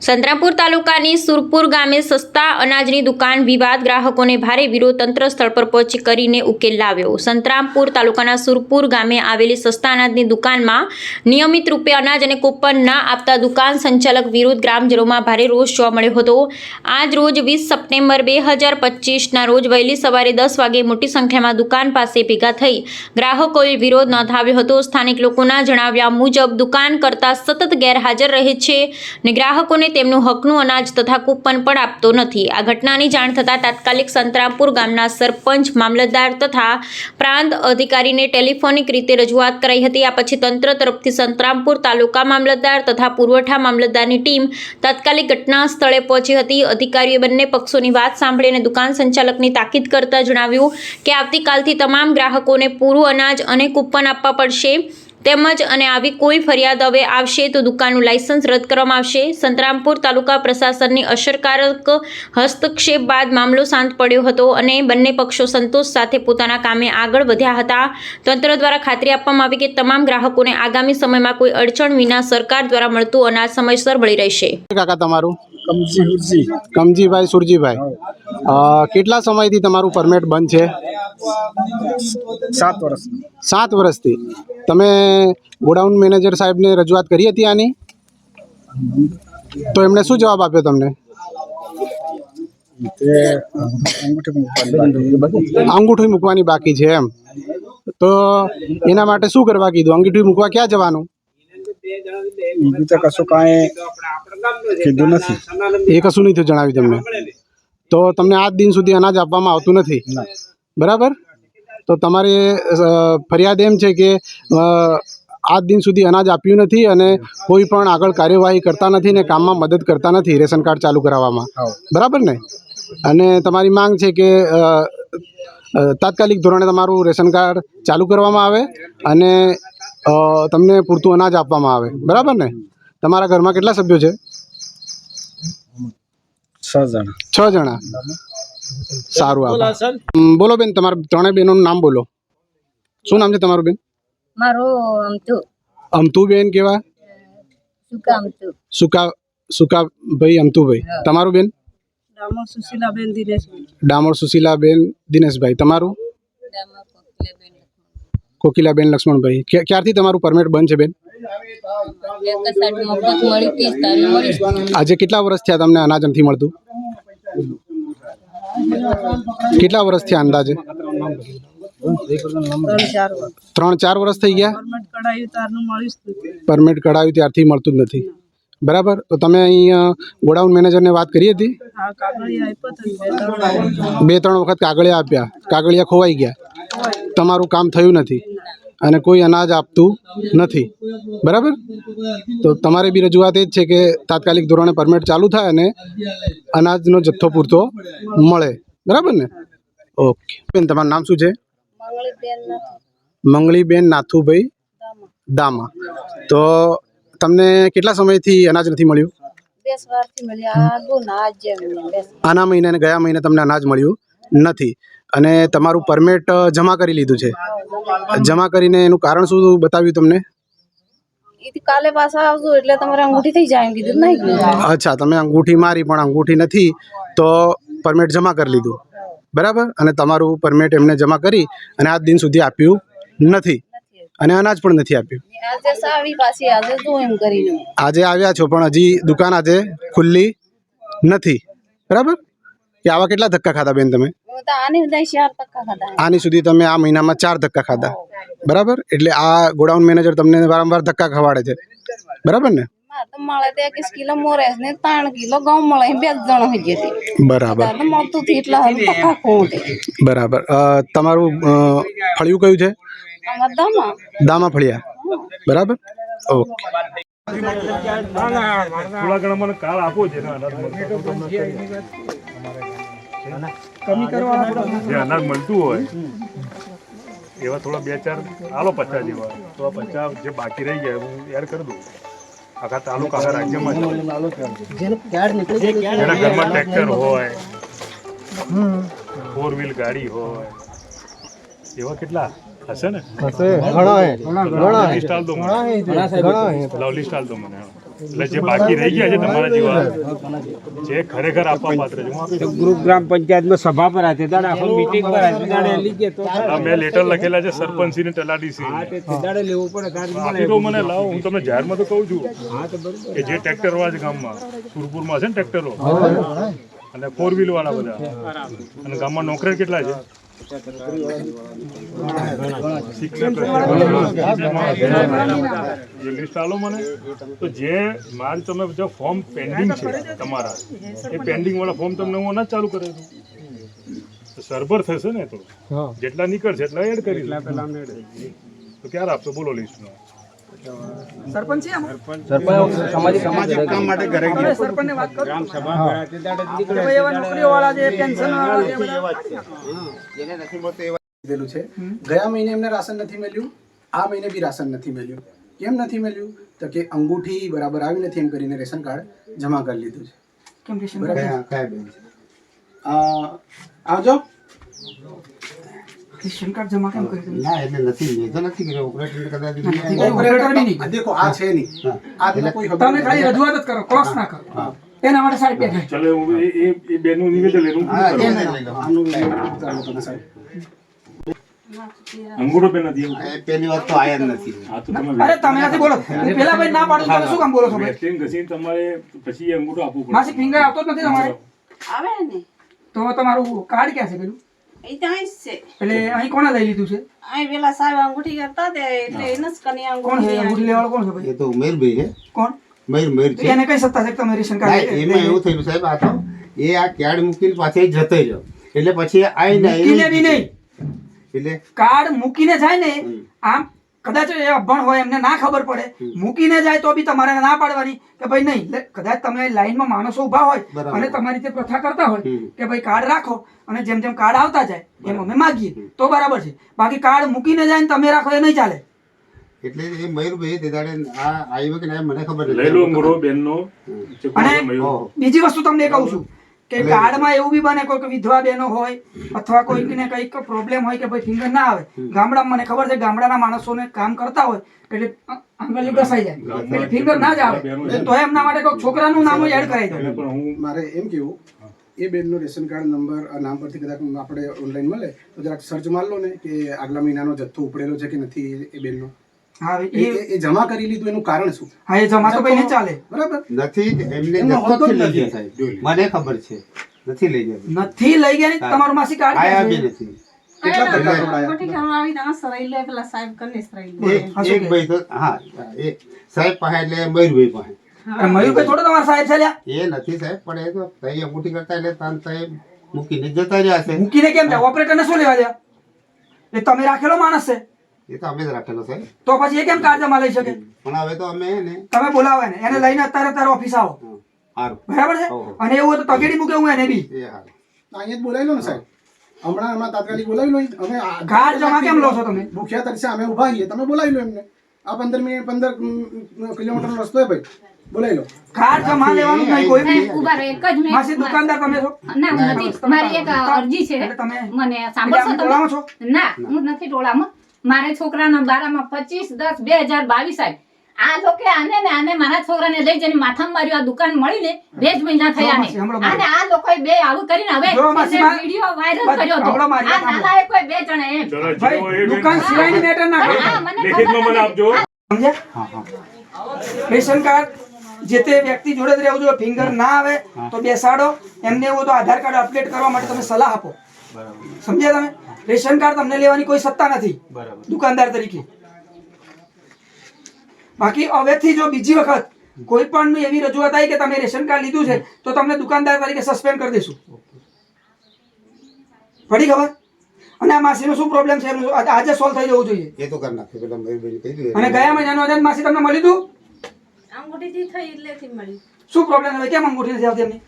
સંતરામપુર તાલુકાની સુરપુર ગામે સસ્તા અનાજની દુકાન વિવાદ ગ્રાહકોને ભારે વિરોધ તંત્ર સ્થળ પર પહોંચી કરીને ઉકેલ લાવ્યો. સંતરામપુર તાલુકાના સુરપુર ગામે આવેલી સસ્તા અનાજની દુકાનમાં નિયમિત રૂપે અનાજ અને કૂપન ના આપતા દુકાન સંચાલક વિરુદ્ધ ગ્રામજનોમાં ભારે રોષ જોવા મળ્યો હતો. આજ રોજ વીસ સપ્ટેમ્બર બે હજાર પચીસના રોજ વહેલી સવારે દસ વાગે મોટી સંખ્યામાં દુકાન પાસે ભેગા થઈ ગ્રાહકોએ વિરોધ નોંધાવ્યો હતો. સ્થાનિક લોકોના જણાવ્યા મુજબ, દુકાન કરતાં સતત ગેરહાજર રહે છે ને ગ્રાહકોને તેમનું હકનું અનાજ તથા કૂપન પણ આપતો નથી. આ ઘટનાની જાણ થતાં તાત્કાલિક સંતરામપુર ગામના સરપંચ, મામલતદાર તથા પ્રાંત અધિકારીને ટેલિફોનિક રીતે રજૂઆત કરાઈ હતી. આ પછી તંત્ર તરફથી સંતરામપુર તાલુકા મામલતદાર તથા પુરવઠા મામલતદારની ટીમ તાત્કાલિક ઘટના સ્થળે પહોંચી હતી. અધિકારીઓએ બંને પક્ષોની વાત સાંભળી અને દુકાન સંચાલકની તાકીદ કરતા જણાવ્યું કે આવતીકાલથી તમામ ગ્રાહકોને પૂરું અનાજ અને કૂપન આપવા પડશે. તેમજ અને આવી કોઈ ફરિયાદ હવે આવશે તો દુકાનનું લાયસન્સ રદ કરવામાં આવશે. સંતરામપુર તાલુકા પ્રશાસનની અસરકારક હસ્તક્ષેપ બાદ મામલો શાંત પડ્યો હતો અને બંને પક્ષો સંતોષ સાથે પોતાના કામે આગળ વધ્યા હતા. તંત્ર દ્વારા ખાતરી આપવામાં આવી કે તમામ ગ્રાહકોને આગામી સમયમાં કોઈ અડચણ વિના સરકાર દ્વારા મળતું અનાજ સમયસર મળી રહેશે. કાકા તમારું? કમજી કમજીભાઈ સુરજીભાઈ. કેટલા સમયથી તમારું પરમિટ બંધ છે? સાત વર્ષ. સાત વર્ષથી. તમે ગોડાઉન મેનેજર સાહેબને રજૂઆત કરી હતી આની? તો એમણે શું જવાબ આપ્યો તમને? અંગૂઠી મૂકવાની બાકી છે. એમ. તો એના માટે શું કરવા કીધું? અંગૂઠી મૂકવા ક્યાં જવાનું? બીજું તો કશું કાંઈ કીધું નથી. એ કશું નહીં થયું જણાવ્યું તમને? તો તમને આજ દિન સુધી અનાજ આપવામાં આવતું નથી. બરાબર? તો તમારે ફરિયાદ એમ છે કે આજ દિન સુધી અનાજ આપ્યું નથી અને કોઈ પણ આગળ કાર્યવાહી કરતા નથી ને કામમાં મદદ કરતા નથી રેશન કાર્ડ ચાલુ કરાવવામાં. બરાબર ને? અને તમારી માંગ છે કે તાત્કાલિક ધોરણે તમારું રેશન કાર્ડ ચાલુ કરવામાં આવે અને તમને પૂરતું અનાજ આપવામાં આવે. બરાબર ને? તમારા ઘરમાં કેટલા સભ્યો છે? છ જણા. છ જણા. સારું આભાર. બોલો બેન તમારા ત્રણેય બહેનોનું નામ બોલો. શું નામ છે તમારું બેન? મારું અમતુ અમતુ બેન કેવા? શું કામ સુકા સુકા ભાઈ અમતુભાઈ તમારું બેન? રામો સુશીલાબેન દિનેશભાઈ. ડામોર સુશીલાબેન દિનેશભાઈ. તમારું? કોકિલા બેન કોકિલાબેન લક્ષ્મણભાઈ. ક્યારથી તમારું પરમિટ બંધ છે બેન? આજે કેટલા વર્ષ થયા તમને અનાજ નથી મળતું? કેટલા વર્ષ થયા અંદાજે? ત્રણ ચાર વર્ષ થઈ ગયા? પરમિટ કઢાવ્યું ત્યારથી મળતું જ નથી. બરાબર? તો તમે અહીંયા ગોડાઉન મેનેજરને વાત કરી હતી. બે ત્રણ વખત કાગળિયા આપ્યા. કાગળિયા ખોવાઈ ગયા. તમારું કામ થયું નથી. અને કોઈ અનાજ આપતું નથી. બરાબર? તો તમારે બી રજૂઆત એ જ છે કે તાત્કાલિક ધોરણે પરમિટ ચાલુ થાય અને અનાજનો જથ્થો પૂરતો મળે. બરાબર ને? ઓકે. બેન તમારું નામ શું છે? મંગળીબેન નાથુભાઈ. દામા. તો તમને કેટલા સમયથી અનાજ નથી મળ્યું? આના મહિને ગયા મહિને તમને અનાજ મળ્યું નથી. અને તમારું પરમિટ જમા કરી લીધું છે. જમા કરીને એનું કારણ શું બતાવ્યું તમને? કાલે પાછા આવજો એટલે તમારે અંગૂઠી થઈ જાય એમ કીધું નહીં? અચ્છા તમે અંગૂઠી મારી પણ અંગૂઠી નથી તો પરમિટ જમા કરી લીધું. બરાબર? અને તમારું પરમિટ એમને જમા કરી અને આજ દિન સુધી આપ્યું નથી. અને અનાજ પણ નથી આપ્યું. આજે આવ્યા છો પણ હજી દુકાન આજે ખુલ્લી નથી. બરાબર? કે આવા કેટલા ધક્કા ખાધા બેન તમે? આની સુધી તમે આ મહિનામાં ચાર ધક્કા ખાધા. બરાબર? એટલે આ ગોડાઉન મેનેજર તમને વારંવાર ધક્કા ખવાડે છે. બરાબર ને? બરાબર. તમારું ફળિયું કયું છે? દામા. ફળિયા. બરાબર? ઓકે. થોડા ઘણા મને કાલ આપો છે. ને કરવા જે અનાજ મળતું હોય. એવા થોડા બે ચાર આલો પચાસ જેવા. તો આ પચાસ જે બાકી રહી ગયા હું એડ કરી દઉં. આખા તાલુકા આખા રાજ્યમાં જેના ઘરમાં ટ્રેક્ટર હોય ફોર વ્હીલ ગાડી હોય. એવા કેટલા? હશે ને? ઘણા હે. ઘણા હે. સ્ટાલ દો ઘણા હે ઘણા હે. લવલી સ્ટાલ દો મને. એટલે જે બાકી રહી ગયા છે તમારા જેવા જે ખરેખર આપવા પાત્ર છે. હું આપી ગ્રુપ ગ્રામ પંચાયતમાં સભા પર હતી દાડા આખો મીટિંગ પર હતી. દાડે લીધે તો આ મેં લેટર લખેલા છે સરપંચી ને તલાટીસી તે દાડે લેવું પડે કારણ આપી દો મને લાવો હું તમને જાહેરમાં તો કહું છું કે જે ટ્રેક્ટર વાળા છે ગામમાં સુરપુરમાં છે ને ટ્રેક્ટરો અને ફોર વ્હીલ વાળા બધા. અને ગામમાં નોકરી કેટલા છે? એ લિસ્ટ આલો મને. તો જે મારી તમે જો ફોર્મ પેન્ડિંગ છે તમારા એ પેન્ડિંગ વાળા ફોર્મ તમને હું ના ચાલુ કરે તો સરભર થશે ને તો. જેટલા નીકળશે એટલા એડ કરી તો ક્યારે આપશો? બોલો લિસ્ટમાં સામાજિક કામ માટે ઘરે ગયા. ગ્રામ સભા ભરાતી દાડે જ નીકળે લીધેલું છે. ગયા મહિને એમને રાશન નથી મળ્યું. આ મહિને બી રાશન નથી મળ્યું. કેમ નથી મળ્યું? તો કે અંગૂઠી બરાબર આવી નથી એમ કરીને રેશન કાર્ડ જમા કરી લીધું છે. આવજો. ના એટલે નથી મેં તો નથી કર્યો. ઓપરેટર કદાચ ઓપરેટર બી નહીં. દેખો આ છે નહીં. આ કોઈ તમે ખાલી રજૂઆત જ કરો ક્રોસ ના કરો. એના માટે સાહેબ બેઠા. ચાલો હું એ એ- બેનનું નિવેદન લઈને હા એ નહીં લઈ લો. આનું ચાલો તમે સાહેબ. અંગૂઠો પેન નથી એવું વાત તો આયા જ નથી. હા તો તમે અરે તમે નથી. બોલો પેલા ભાઈ ના પાડું તમે શું કામ બોલો છો વેસ્ટિંગ ઘસીને તમારે પછી એ અંગૂઠો આપવું પડે. માસી ફિંગર આવતો જ નથી તમારે? આવે ને. તો તમારું કાર્ડ ક્યાં છે પેલું? એટલે અહીં કોણે લઈ લીધું છે? અહીં પેલા સાહેબ અંગૂઠી કરતા તે એટલે એને જ કની કોણ છે? અંગૂઠી અંગૂઠી લેવાળો કોણ છે ભાઈ? એ તો ઉમેરભાઈ છે. કોણ? મયુર મયુર છે. એને કઈ સત્તા છે? તમે રેશન કાર્ડ એમાં એવું થયેલું સાહેબ આ તો એ આ કાર્ડ મૂકીને પાછળ જતો રહ્યો. એટલે પછી આઈને મૂકીને બી નહીં. એટલે કાર્ડ મૂકીને જાય ને આમ કદાચ એ અભણ હોય એમને ના ખબર પડે. મૂકીને જાય તો બી તમારે ના પાડવાની કે ભાઈ નહીં કદાચ તમે લાઈનમાં માણસો ઊભા હોય અને તમારી તે પ્રથા કરતા હોય કે ભાઈ કાર્ડ રાખો અને જેમ જેમ કાર્ડ આવતા જાય એમ અમે માગીએ. તો બરાબર છે. બાકી કાર્ડ મૂકીને જાય ને તમે રાખો એ નહીં ચાલે. એટલે એ મયુરભાઈ દેદાડે આ આવ્યો કે ના મને ખબર લઈ લો અંગૂઠો બેનનો. અને. બીજી વસ્તુ તમને કહું છું કે કાર્ડમાં એવું બી બને કોઈક વિધવા બહેનો હોય અથવા કોઈકને કંઈક પ્રોબ્લેમ હોય કે ભાઈ ફિંગર ના આવે. ગામડામાં મને ખબર છે ગામડાના માણસોને કામ કરતા હોય એટલે આંગળીઓ ઘસાઈ જાય. એટલે ફિંગર ના જ આવે. તો એમના માટે કોઈક છોકરાનું નામ એડ કરાવી દો. પણ હું મારે એમ કેવું એ બેનનો રેશન કાર્ડ નંબર નામ પરથી કદાચ આપણે ઓનલાઈન મળે તો જરાક સર્ચ માર લો ને કે આગલા મહિનાનો જથ્થો ઉપડેલો છે કે નથી એ- બેનનો હા એ એ એ- એ જમા કરી લીધું એનું કારણ શું? હા એ જમા તો કઈ ચાલે. બરાબર? નથી એમને એમનો હોતો જ જથ્થોથી લઈ નથી. સાહેબ મને ખબર છે. નથી લઈ ગયા. નથી લઈ ગયા ને તમારું માસી કાર્ડ આયા બી નથી. એક ભાઈ હા સાહેબ પાસે એટલે મયુરભાઈ પાસે. મયુરભાઈ થોડો તમારા સાહેબ છે એ નથી સાહેબ પણ એ તો તઈ અંગૂઠી કરતા એટલે તાન સાહેબ મૂકીને જતા રહ્યા છે. મૂકીને કેમ જાય ઓપરેટરને શું લેવા દે એ તમે રાખેલો માણસ છે? એ તો અમે જ રાખેલો સાહેબ. તો પછી એ કેમ કાર્ડ લઈ શકે? પણ હવે તો અમે ને તમે બોલાવો એને. એને લઈને અત્યારે અત્યારે ઓફિસ આવો. બરાબર છે? અને એવું હોય તો તગેડી મૂકે હું એને બી. અહીંયા જ બોલાવી લો ને સાહેબ. હમણાં હમણાં તાત્કાલિક બોલાવી લો. અમે આ- જમા કેમ લો છો તમે? ભૂખ્યા તરીકે અમે ઊભા છીએ. તમે બોલાવી લો એમને. આ પંદર મિનિટ પંદર કિલોમીટરનો રસ્તો છે ભાઈ. બોલાવી લો. કાર જમા લેવાનું નહીં કોઈ બી. ઊભા રહે એક જ મિનિટ માસી દુકાનદાર તમે છો? ના હું નથી. મારી એક અરજી છે. તમે મને સાંભળશો તમે? છો? ના હું નથી ટોળામાં. મારે છોકરાના બારામાં પચીસ દસ બે હજાર બાવીસ આવી આ લોકો આને ને આને મારા છોકરાને લઈ જઈને માથામાં માર્યું આ દુકાન મળીને બે જ મહિના થયા ને અને આ લોકોએ બે આવું કરીને હવે વીડિયો વાયરલ કર્યો હતો. આ વાત સાંભળો. બે જણા એમ. દુકાન સિવાયની મેટર ના હા, મને લેખિતમાં ખબર મને. આપજો. સમજ્યા? રેશન કાર્ડ જે તે વ્યક્તિ જોડે જ રહેવું જોઈએ ફિંગર ના આવે તો બેસાડો. એમને એવું તો આધાર કાર્ડ અપડેટ કરવા માટે તમે સલાહ આપો. સમજ્યા તમે? રેશન કાર્ડ તમને લેવાની કોઈ સત્તા નથી. દુકાનદાર તરીકે. બાકી હવેથી જો બીજી વખત કોઈ પણ એવી રજૂઆત આવી કે તમે રેશન કાર્ડ લીધું છે તો તમને દુકાનદાર તરીકે સસ્પેન્ડ કરી દઈશું. પડી ખબર? અને આ માસીનો શું પ્રોબ્લેમ છે? આજે સોલ્વ થઈ જવું જોઈએ. એ તો કરી નાખ્યું અને ગયા મહિનાનું અજાન માસી તમને મળી દઉં અંગૂઠી થી થઈ એટલેથી મળી. શું પ્રોબ્લેમ હવે કેમ અંગૂઠી નથી આવતી એમની?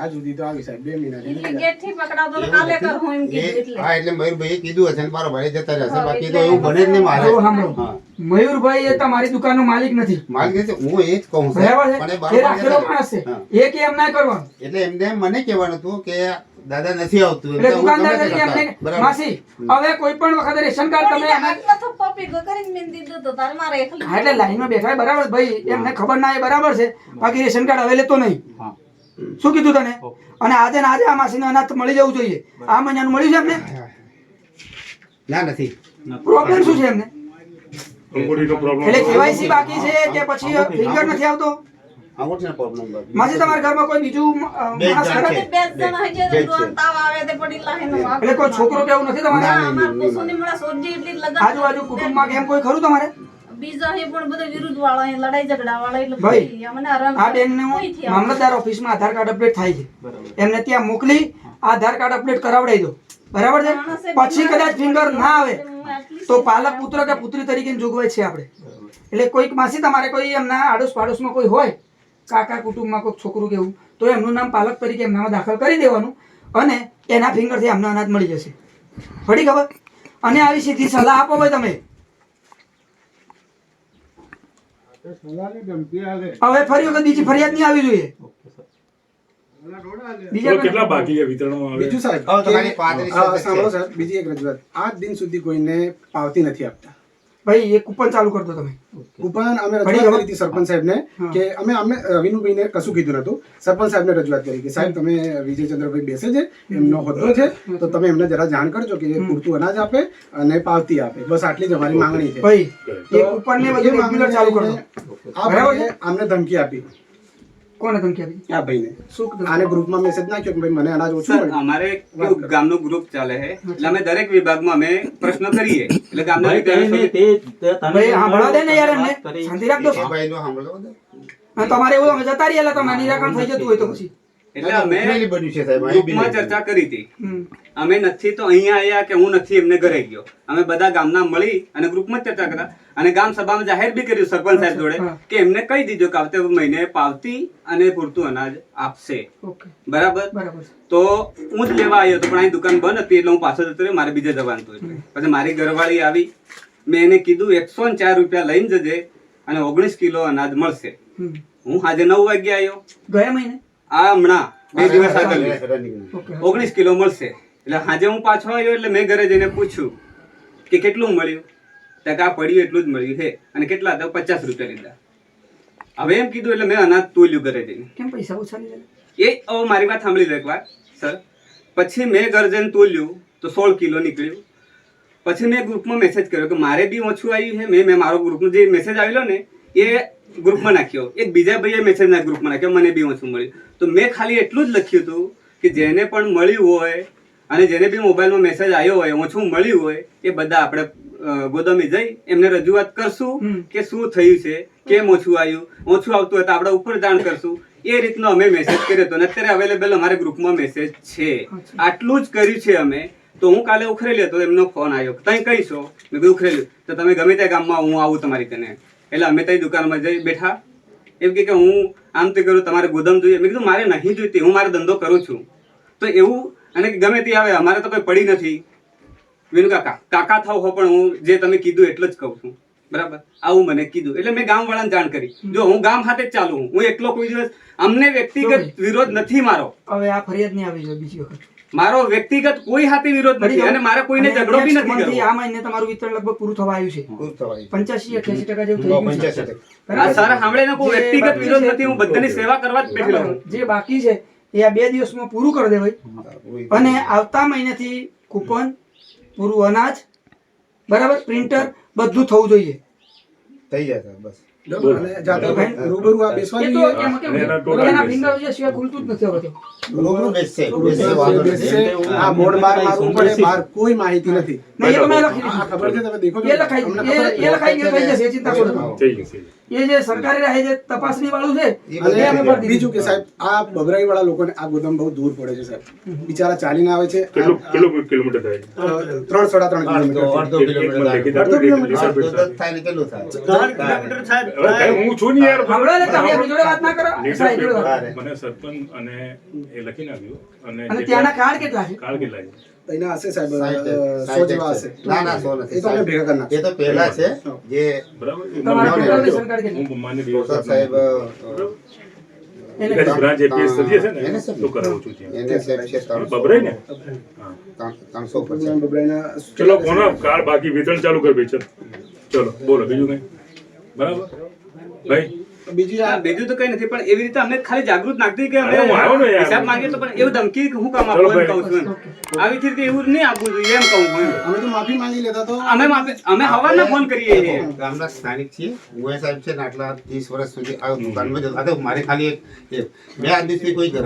આ જુદી તો આવી સાહેબ બે મહિના એટલે ગેટથી પકડાવતો તો કાલે કર હું એમ કીધું એટલે. હા એટલે મયુરભાઈ કીધું હશે ને મારો ભાઈ જતા રહેશે બાકી તો એવું બને જ નહીં મારે. સાંભળો. મયુરભાઈ એ તમારી દુકાનનો માલિક નથી. માલિક છે હું એ જ કહું છું. બરાબર પણ એ છે બરાબર એ રાખેલો માણસ છે. એ કે એમ ના કરવાનું. એટલે એમને મને કહેવાનું હતું કે દાદા નથી આવતું એટલે દુકાનદાર તરીકે એમને માસી હવે કોઈ પણ વખતે રેશન કાર્ડ તમે એટલે લાઈનમાં બેઠા બરાબર ભાઈ એમને ખબર ના એ બરાબર છે. બાકી રેશન કાર્ડ હવે લેતો નહીં. શું કીધું તને? અને આજે ને આજે આ માસીને અનાજ મળી જવું જોઈએ. આ મહિનાનું મળ્યું છે એમને? ના નથી. પ્રોબ્લેમ શું છે એમને? એટલે કેવાયસી બાકી છે કે પછી ફિંગર નથી આવતો? અંગૂઠીનો પ્રોબ્લેમ માસી તમારા ઘરમાં કોઈ બીજું અ, બે જ માણસ તાવ આવે તે પડી લાહે નો એટલે કોઈ છોકરો કેવું નથી તમારે? ના, નહીં, નહીં, નહીં. આજુબાજુ કુટુંબમાં કેમ કોઈ ખરું તમારે? બીજા હે પણ બધો વિરુદ્ધ વાળા એ લડાઈ ઝઘડા વાળા એટલે ભાઈ, અમને આરામ આ બેન ને મામલતદાર ઓફિસ ઓફિસમાં આધાર કાર્ડ અપડેટ થાય છે. એમને ત્યાં મોકલી આધાર કાર્ડ અપડેટ કરાવડાવી દો. બરાબર છે? પછી કદાચ ફિંગર ના આવે તો પાલક પુત્ર કે પુત્રી તરીકે જોગવાઈ છે આપણે. એટલે કોઈક માસી તમારે કોઈ એમના આડોશ પાડોશમાં કોઈ હોય? કાકા કુટુંબમાં કોઈ છોકરું કેવું તો એમનું નામ પાલક તરીકે એમનામાં દાખલ કરી દેવાનું અને એના ફિંગરથી એમને અનાજ મળી જશે. પડી ખબર? અને આવી સીધી સલાહ આપો ભાઈ તમે. હવે ફરી વખત બીજી ફરિયાદ નહીં આવી જોઈએ. બીજા સાહેબ બીજી એક રજૂઆત. આજ દિન સુધી કોઈને પાવતી નથી આપતા. ભાઈ એ કૂપન ચાલુ કરી દો તમે. કૂપન અમે રજૂઆત કરી હતી સરપંચ સાહેબને. કે અમે અમે રવિનુભાઈને કશું કીધું નતું સરપંચ સાહેબને રજૂઆત કરી કે સાહેબ તમે વિજયચંદ્રભાઈ બેસે છે એમનો હોદ્દો છે તો તમે એમને જરા જાણ કરજો કે પૂરતું અનાજ આપે અને પાવતી આપે. બસ આટલી જ અમારી માંગણી છે. ભાઈ એ કૂપન ને બધું રેગ્યુલર ચાલુ કરો. આમને ધમકી આપી. કોને ધમકી આપી? આ ભાઈને. શું? આને ગ્રુપમાં મેસેજ નાખ્યો કે ભાઈ મને અનાજ ઓછું મળે. અમારે કેવું ગામનું ગ્રુપ ચાલે છે. એટલે અમે દરેક વિભાગમાં અમે પ્રશ્ન કરીએ. એટલે ગામના ભાઈ સાંભળવા દે ને યાર એમને. શાંતિ રાખજો. ભાઈનો સાંભળો દે. તમારે એવું અમે જતા રહીએ એટલે તમારે નિરાકરણ થઈ જતું હોય તો પછી. એટલે અમે બન્યું છે સાહેબ ગ્રુપમાં ચર્ચા કરી હતી. અમે નથી તો અહીંયા આવ્યા કે હું નથી એમને ઘરે ગયો. અમે બધા ગામના મળી અને ગ્રુપમાં જ ચર્ચા અને ગામ સભામાં જાહેર બી કર્યું સરપંચ સાહેબ જોડે કે એમને કહી દીધું કે આવતે મહિને પાવતી અને પૂરતું અનાજ આપશે. બરાબર? બરાબર તો હું જ લેવા આવ્યો હતો પણ અહીં દુકાન બંધ હતી એટલે હું પાછો જતો રહ્યો મારે બીજે જવાનું હતું પછી મારી ઘરવાળી આવી. મેં એને કીધું એકસો ને ચાર રૂપિયા લઈને જજે અને ઓગણીસ કિલો અનાજ મળશે. હું આજે નવ વાગ્યા આવ્યો. ગયા મહિને? આ હમણાં બે દિવસ આગળ ઓગણીસ કિલો મળશે. એટલે સાંજે હું પાછો આવ્યો એટલે મેં ઘરે જઈને પૂછ્યું કે કેટલું મળ્યું? ટકા કે પડ્યું એટલું જ મળ્યું છે. અને કેટલા હતા? પચાસ રૂપિયા લીધા. હવે એમ કીધું એટલે મેં અનાજ તોલ્યું ઘરે જઈને. કેમ પૈસા ઓછા લીધા? એ હવે મારી વાત સાંભળી લો એકવાર સર. પછી મેં ઘર જઈને તોલ્યું તો સોળ કિલો નીકળ્યું. પછી મેં ગ્રુપમાં મેસેજ કર્યો કે મારે બી ઓછું આવ્યું છે. મેં મેં મારો ગ્રુપનો જે મેસેજ આવેલો ને એ ગ્રુપમાં નાખ્યો. એક બીજા ભાઈએ મેસેજના ગ્રુપમાં નાખ્યો. મને બી ઓછું મળ્યું. તો મેં ખાલી એટલું જ લખ્યું હતું કે જેને પણ મળ્યું હોય અને જેને બી મોબાઈલમાં મેસેજ આવ્યો હોય ઓછું મળ્યું હોય એ બધા આપણે ગોદામે જઈ એમને રજૂઆત કરશું કે શું થયું છે કેમ ઓછું આવ્યું. ઓછું આવતું હોય તો આપણે ઉપર જાણ કરશું. એ રીતનો અમે મેસેજ કર્યો હતો. અને અત્યારે અવેલેબલ અમારે ગ્રુપમાં મેસેજ છે. આટલું જ કર્યું છે અમે. તો હું કાલે ઉખરેલી હતો એમનો ફોન આવ્યો તઈ કહીશો? મેં ઉખરેલી. તો તમે ગમે તે ગામમાં હું આવું તમારી કને. એટલે અમે ત્યાં દુકાનમાં જઈ બેઠા. એમ કે હું આમ તે કરું તમારે ગોદામ જોઈએ. મેં કીધું મારે નહીં જોઈતી હું મારો ધંધો કરું છું. તો એવું અને ગમે તે આવે અમારે તો કોઈ પડી નથી. વિનુ કાકા કાકા થાવ હો પણ હું જે તમે કીધું એટલું જ કહું છું. બરાબર? આવું મને કીધું. એટલે મેં ગામ વાળાને જાણ કરી. જો હું ગામ હાથે જ ચાલુ હું એકલો કોઈ દિવસ અમને વ્યક્તિગત વિરોધ નથી મારો. હવે આ ફરિયાદ નહીં આવી બીજી વખત. મારો વ્યક્તિગત કોઈ હાથે વિરોધ નથી અને મારે કોઈને ઝઘડો બી નથી કરવો આ મહિને તમારું વિતરણ લગભગ પૂરું થવા આવ્યું છે. પંચ્યાસી અઠ્યાસી ટકા જેવું થઈ ગયું છે. આ બરાબર? સર સાંભળે ને કોઈ વ્યક્તિગત વિરોધ નથી હું બધાની સેવા કરવા જ બેઠેલો છું. જે બાકી છે એ આ બે દિવસમાં પૂરું કરી દેવાય. અને આવતા મહિનેથી કૂપન પૂરું અનાજ બરાબર પ્રિન્ટર બધું થવું જોઈએ. થઈ જાય બસ. રૂબરૂ આ બેસવા એ તો જોઈએ એમાં કેવું એના છે? ટોટલ એના બેસ. ફિંગર જે સિવાય ખુલતું જ નથી હવે તો. રૂબરૂ બેસશે. આ બોર્ડ બાર મારવું પડે બહાર કોઈ માહિતી નથી. નહીં, એ તો મેં લખી આ ખબર છે તમે દેખો એ લખાઈ એ લખાઈ ગયું થઈ જશે ચિંતા કરો એ જે સરકારી રાહે જે તપાસણી વાળું છે બીજું કે સાહેબ આ બબરાઈ વાળા લોકોને આ ગોદામ બહુ દૂર પડે છે સાહેબ બિચારા ચાલીને આવે છે કેટલું કેટલું કિલોમીટર થાય ત્રણ સાડા ત્રણ કિલોમીટર અડધો થાય. કેટલું થાય હું છું યાર વાત ના કરો. મને સરપંચ અને એ લખીને આવ્યું અને અને ત્યાંના કાર્ડ કેટલા છે કાર્ડ કેટલા છે એના હશે સાહેબ સો જેવા હશે. ના ના સો નથી. એ તો અમે ભેગા કરના એ તો પહેલા છે જે બરાબર. સાહેબ ચલો કોનો કાર્ડ બાકી? વિતરણ ચાલુ કર ભાઈ ચલો. ચલો બોલો બીજું કઈ? બરાબર? ભાઈ? હા, બીજું તો કઈ નથી પણ એવી રીતે અમને ખાલી જાગૃત નાખતી કે અમે. હિસાબ માંગીએ તો પણ એવું ધમકી હું કામ ચલો આપું કહું છું. આવી રીતે એવું નહીં આપવું જોઈએ એમ કહું છું અમે તો માફી માંગી લેતા તો. અમે માફી અમે હવાને ફોન કરીએ છીએ. ગામના સ્થાનિક છીએ. ગોયા સાહેબ છે ને આટલા ત્રીસ વર્ષ સુધી આ દુકાનમાં જતા. મારે ખાલી એક બે આદમીથી કોઈ ગ્રાહક